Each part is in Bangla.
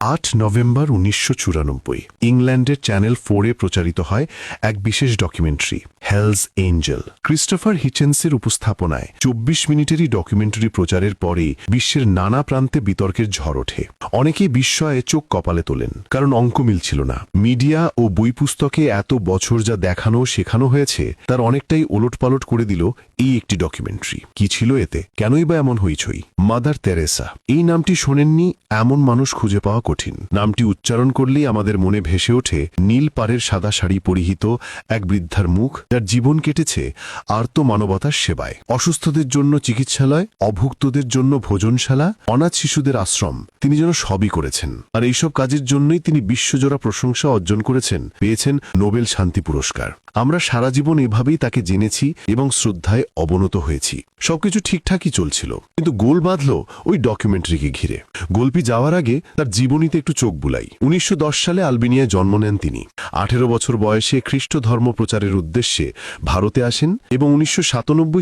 আট নভেম্বর উনিশশো চুরানব্বই, ইংল্যান্ডের চ্যানেল ফোরে প্রচারিত হয় এক বিশেষ ডকুমেন্টারি, হেলস এঞ্জেল। ক্রিস্টোফার হিচেন্সের উপস্থাপনায় চব্বিশ মিনিটেরই ডকুমেন্টারি প্রচারের পরে বিশ্বের নানা প্রান্তে বিতর্কের ঝড় ওঠে। অনেকেই বিস্ময়ে চোখ কপালে তোলেন, কারণ অঙ্ক মিলছিল না। মিডিয়া ও বই পুস্তকে এত বছর যা দেখানো শেখানো হয়েছে, তার অনেকটাই ওলটপালট করে দিল এই একটি ডকুমেন্টারি। কি ছিল এতে? কেনই বা এমন হইছই মাদার তেরেসা এই নামটি শোনেননি এমন মানুষ খুঁজে পাওয়া কঠিন। নামটি উচ্চারণ করলেই আমাদের মনে ভেসে ওঠে, নীল পাড়ের সাদা শাড়ি পরিহিত এক বৃদ্ধার মুখ, যার জীবন কেটেছে আর্ত মানবতার সেবায়। অসুস্থদের জন্য চিকিৎসালয়, অভুক্তদের জন্য ভোজনশালা, অনাথ শিশুদের আশ্রম, তিনি যেন সবই করেছেন। আর এইসব কাজের জন্যই তিনি বিশ্বজোড়া প্রশংসা অর্জন করেছেন, পেয়েছেন নোবেল শান্তি পুরস্কার। আমরা সারা জীবন এভাবেই তাকে জেনেছি এবং শ্রদ্ধায় অবনত হয়েছি। সবকিছু ঠিকঠাকই চলছিল। কিন্তু গোল বাঁধল ওই ডকুমেন্টারিকে ঘিরে। গল্পি যাওয়ার আগে তার জীবনীতে একটু চোখ বুলাই। উনিশশো দশ সালে আলবেনিয়ায় জন্ম নেন তিনি। আঠেরো বছর বয়সে খ্রিস্ট ধর্ম প্রচারের উদ্দেশ্যে ভারতে আসেন এবং উনিশশো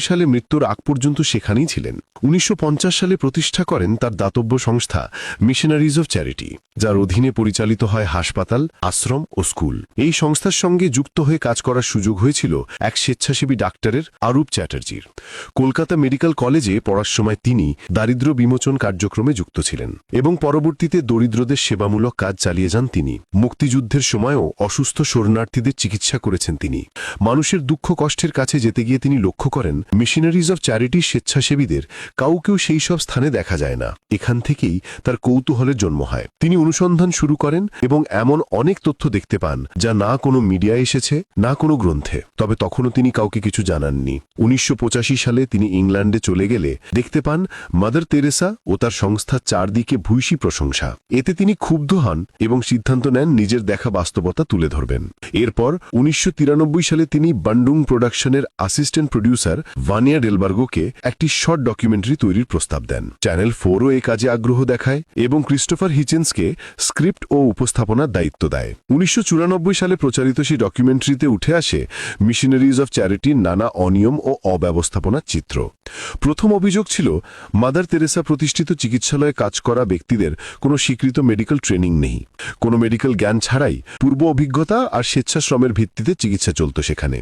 সালে মৃত্যুর আগ পর্যন্ত সেখানেই ছিলেন। উনিশশো সালে প্রতিষ্ঠা করেন তার দাতব্য সংস্থা মিশনারিজ অফ চ্যারিটি যার অধীনে পরিচালিত হয় হাসপাতাল, আশ্রম ও স্কুল। এই সংস্থার সঙ্গে যুক্ত হয়ে কাজ করার সুযোগ হয়েছিল এক স্বেচ্ছাসেবী ডাক্তারের আরূপ চ্যাটার্জির। কলকাতা মেডিকেল কলেজে পড়ার সময় তিনি দারিদ্র বিমোচন কার্যক্রমে যুক্ত ছিলেন এবং পরবর্তীতে দরিদ্রদের সেবামূলক কাজ চালিয়ে যান তিনি। মুক্তিযুদ্ধের সময়ও অসুস্থ শরণার্থীদের চিকিৎসা করেছেন তিনি। মানুষের দুঃখ কষ্টের কাছে যেতে গিয়ে তিনি লক্ষ্য করেন মিশনারিজ অফ চ্যারিটি স্বেচ্ছাসেবীদের কাউকেও সেই সব স্থানে দেখা যায় না। এখান থেকেই তার কৌতূহলের জন্ম হয়। তিনি অনুসন্ধান শুরু করেন এবং এমন অনেক তথ্য দেখতে পান, যা না কোনো মিডিয়ায় এসেছে, না কোনো গ্রন্থে। তবে তখনও তিনি কাউকে কিছু জানাননি। উনিশশো পঁচাশি সালে তিনি ইংল্যান্ডে চলে গেলে দেখতে পান, মাদার তেরেসা ও তার সংস্থা চারদিকে ভূয়সী প্রশংসা। এতে তিনি ক্ষুব্ধ হন এবং সিদ্ধান্ত নেন নিজের দেখা বাস্তবতা তুলে ধরবেন। এরপর উনিশশো সালে তিনি বান্ডুং প্রোডাকশনের অ্যাসিস্ট্যান্ট প্রডিউসার ভানিয়া ডেলবার্গোকে একটি শর্ট ডকুমেন্টারি তৈরির প্রস্তাব দেন। চ্যানেল ফোরও এ কাজে আগ্রহ দেখায় এবং ক্রিস্টোফার হিচেন্সকে স্ক্রিপ্ট ও উপস্থাপনার দায়িত্ব দেয়। উনিশশো চুরানব্বই সালে প্রচারিত সেই ডকুমেন্টারিতে উঠে আসে মিশনারিজ অফ চ্যারিটির নানা অনিয়ম ও অব্যবস্থাপনার চিত্র। প্রথম অভিযোগ ছিল, মাদার তেরেসা প্রতিষ্ঠিত চিকিৎসালয়ে কাজ করা ব্যক্তিদের কোনো স্বীকৃত মেডিকেল ট্রেনিং নেই। কোনো মেডিকেল জ্ঞান ছাড়াই পূর্ব অভিজ্ঞতা আর স্বেচ্ছাশ্রমের ভিত্তিতে চিকিৎসা চলত সেখানে।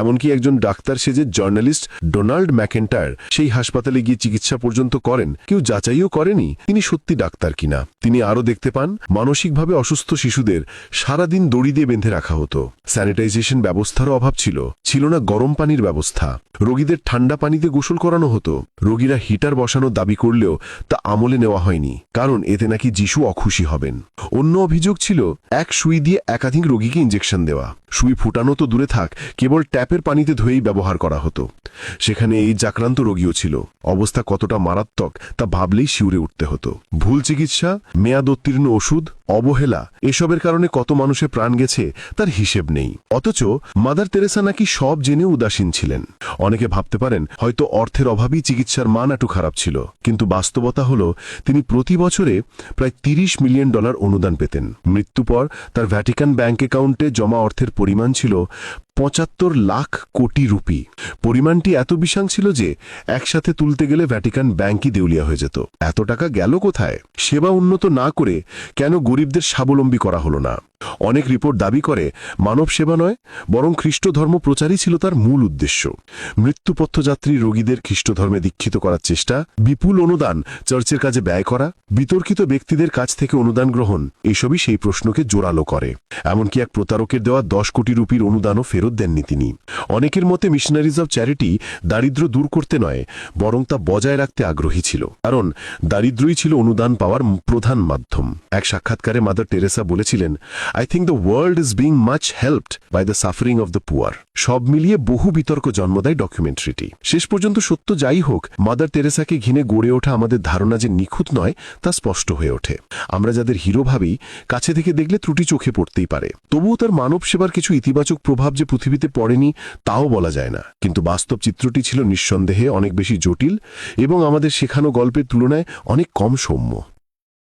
এমনকি একজন ডাক্তার সেজে জার্নালিস্ট ডোনাল্ড ম্যাকেন্টার সেই হাসপাতালে গিয়ে চিকিৎসা পর্যন্ত করেন, কেউ যাচাইও করেনি তিনি সত্যি ডাক্তার কিনা। তিনি আরও দেখতে পান, মানসিকভাবে অসুস্থ শিশুদের সারাদিন দড়ি দিয়ে বেঁধে রাখা হতো। স্যানিটাইজেশন ব্যবস্থারও অভাব ছিল। ছিল না গরম পানির ব্যবস্থা। রোগীদের ঠান্ডা পানিতে গোসল করানো হতো। রোগীরা হিটার বসানোর দাবি করলেও তা আমলে নেওয়া হয়নি, কারণ এতে নাকি যিশু অখুশি হবেন। অন্য অভিযোগ ছিল, এক সুই দিয়ে একাধিক রোগীকে ইঞ্জেকশন দেওয়া। সুই ফুটানো তো দূরে থাক, কেবল ট্যাপের পানিতে ধুয়েই ব্যবহার করা হতো। সেখানে এই জাক্রান্ত রোগীও ছিল। অবস্থা কতটা মারাত্মক, তা ভাবলেই শিউরে উঠতে হতো। ভুল চিকিৎসা, মেয়াদোত্তীর্ণ ওষুধ অবহেলা, এসবের কারণে কত মানুষে প্রাণ গেছে তার হিসেব নেই। অথচ মাদার তেরেসা নাকি সব জেনে উদাসীন ছিলেন। অনেকে ভাবতে পারেন, হয়তো অর্থের অভাবেই চিকিৎসার মান একটু খারাপ ছিল। কিন্তু বাস্তবতা হল, তিনি প্রতি বছরে প্রায় তিরিশ মিলিয়ন ডলার অনুদান পেতেন। মৃত্যু পর তার ভ্যাটিকান ব্যাংক অ্যাকাউন্টে জমা অর্থের পরিমাণ ছিল পঁচাত্তর লাখ কোটি রুপি। পরিমাণটি এত বিশাল ছিল যে একসাথে তুলতে গেলে ভ্যাটিকান ব্যাংকই দেউলিয়া হয়ে যেত। এত টাকা গেল কোথায়? সেবা উন্নত না করে কেন গরিবদের স্বাবলম্বী করা হলো না? অনেক রিপোর্ট দাবি করে, মানব সেবা নয়, বরং খ্রিস্ট ধর্ম প্রচারই ছিল তার মূল উদ্দেশ্য। মৃত্যুপথযাত্রী রোগীদের খ্রিস্ট ধর্মে দীক্ষিত করার চেষ্টা, বিপুল অনুদান, চার্চের কাজে ব্যয় করা, বিতর্কিত ব্যক্তিদের কাছ থেকে অনুদান গ্রহণ, এসবই সেই প্রশ্নকে জোরালো করে। এমনকি এক প্রতারকের দেওয়া দশ কোটি রুপির অনুদানও ফেরত দেননি তিনি। অনেকের মতে মিশনারিজ অব চ্যারিটি দারিদ্র দূর করতে নয়, বরং তা বজায় রাখতে আগ্রহী ছিল। কারণ দারিদ্রই ছিল অনুদান পাওয়ার প্রধান মাধ্যম। এক সাক্ষাৎকারে মাদার টেরেসা বলেছিলেন I think the world is being much helped by the suffering of the poor সব মিলিয়ে বহু বিতর্ক জন্ম দেয় ডকুমেন্টারিটি শেষ পর্যন্ত সত্য যাই হোক, মাদার টেরেসাকে ঘিনে গড়ে ওঠা আমাদের ধারণা যে নিখুঁত নয়, তা স্পষ্ট হয়ে ওঠে। আমরা যাদের হিরো ভাবি, কাছে থেকে দেখলে ত্রুটি চোখে পড়তেই পারে। তবুও তার মানব সেবার কিছু ইতিবাচক প্রভাব যে পৃথিবীতে পড়েনি, তাও বলা যায় না। কিন্তু বাস্তব চিত্রটি ছিল নিঃসন্দেহে অনেক বেশি জটিল এবং আমাদের শেখানো গল্পের তুলনায় অনেক কম সৌম্য।